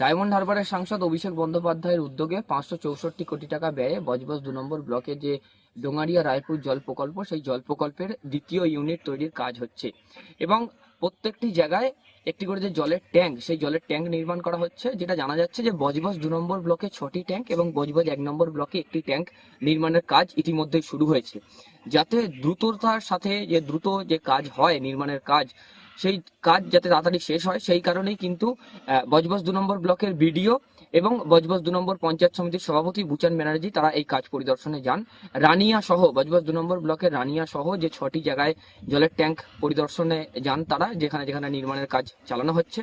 Diamond হারবারের সাংসদ অভিষেক বন্দ্যোপাধ্যায়ের উদ্যোগে পাঁচশো চৌষট্টি কোটি টাকা ব্যয়ে বজবজ দু নম্বর ব্লকে যে ডোঙারিয়া রায়পুর জল প্রকল্প, সেই জল প্রকল্পের দ্বিতীয় ইউনিট তৈরির কাজ হচ্ছে। এবং প্রত্যেকটি জায়গায় একটি করে যে জলের ট্যাঙ্ক, সেই জলের ট্যাঙ্ক নির্মাণ করা হচ্ছে, যেটা জানা যাচ্ছে যে বজবজ দু নম্বর ব্লকে ছটি ট্যাঙ্ক এবং বজবজ এক নম্বর ব্লকে একটি ট্যাঙ্ক নির্মাণের কাজ ইতিমধ্যেই শুরু হয়েছে। যাতে দ্রুততার সাথে যে দ্রুত যে কাজ হয় নির্মাণের কাজ, সেই কাজ যাতে তাড়াতাড়ি শেষ হয়, সেই কারণেই কিন্তু বজবজ দু নম্বর ব্লকের বিডিও এবং বজবজ দু নম্বর পঞ্চায়েত সমিতির সভাপতি বুচান ব্যানার্জি তারা এই কাজ পরিদর্শনে যান। রানিয়া সহ, বজবজ দু নম্বর ব্লকের রানিয়া সহ যে ছটি জায়গায় জলের ট্যাঙ্ক পরিদর্শনে যান তারা, যেখানে যেখানে নির্মাণের কাজ চালানো হচ্ছে।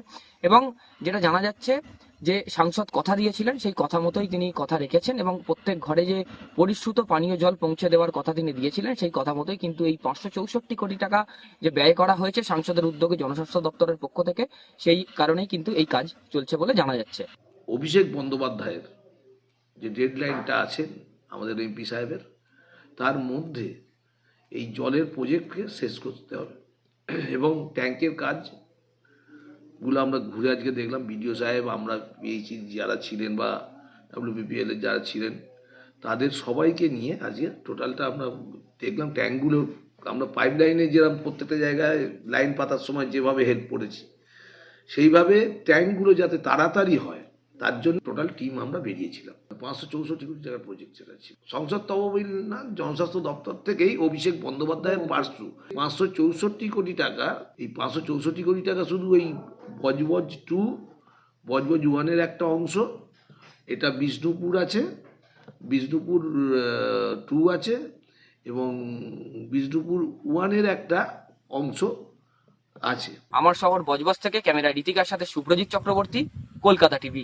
এবং যেটা জানা যাচ্ছে যে সাংসদ কথা দিয়েছিলেন, সেই কথা মতোই তিনি কথা রেখেছেন এবং প্রত্যেক ঘরে যে পরিশ্রুত পানীয় জল পৌঁছে দেওয়ার কথা তিনি দিয়েছিলেন, সেই কথা মতোই কিন্তু এই পাঁচশো চৌষট্টি কোটি টাকা যে ব্যয় করা হয়েছে সাংসদের উদ্যোগে জনস্বাস্থ্য দপ্তরের পক্ষ থেকে, সেই কারণেই কিন্তু এই কাজ চলছে বলে জানা যাচ্ছে। অভিষেক বন্দ্যোপাধ্যায়ের যে ডেডলাইনটা আছে আমাদের এমপি সাহেবের, তার মধ্যে এই জলের প্রজেক্টকে শেষ করতে হবে। এবং ট্যাঙ্কের কাজগুলো আমরা ঘুরে আজকে দেখলাম। বিডিও সাহেব, আমরা পিএইচি যারা ছিলেন বা ডাব্লিউবিপিএল এর যারা ছিলেন, তাদের সবাইকে নিয়ে আজকে টোটালটা আমরা দেখলাম। ট্যাঙ্কগুলো, আমরা পাইপ লাইনে যেরকম প্রত্যেকটা জায়গায় লাইন পাতার সময় যেভাবে হেল্প করেছি, সেইভাবে ট্যাঙ্কগুলো যাতে তাড়াতাড়ি হয় তার জন্য টোটাল টিম আমরা বেরিয়েছিলাম। পাঁচশো চৌষট্টি কোটি টাকার প্রজেক্ট সেটা ছিল। সংসদ তহবিল না জনস্বাস্থ্য দপ্তর থেকেই অভিষেক বন্দ্যোপাধ্যায়ের পার্শ্ব। পাঁচশো চৌষট্টি কোটি টাকা এই পাঁচশো চৌষট্টি কোটি টাকা শুধু এই বজবজ টু বজবজ ওয়ানের একটা অংশ। এটা বিষ্ণুপুর আছে বিষ্ণুপুর টু আছে এবং বিষ্ণুপুর ওয়ানের একটা অংশ আছে। আমার শহর বজবজ থেকে ক্যামেরা ঋতিকার সাথে সুপ্রজিৎ চক্রবর্তী। কলকাতা টিভি।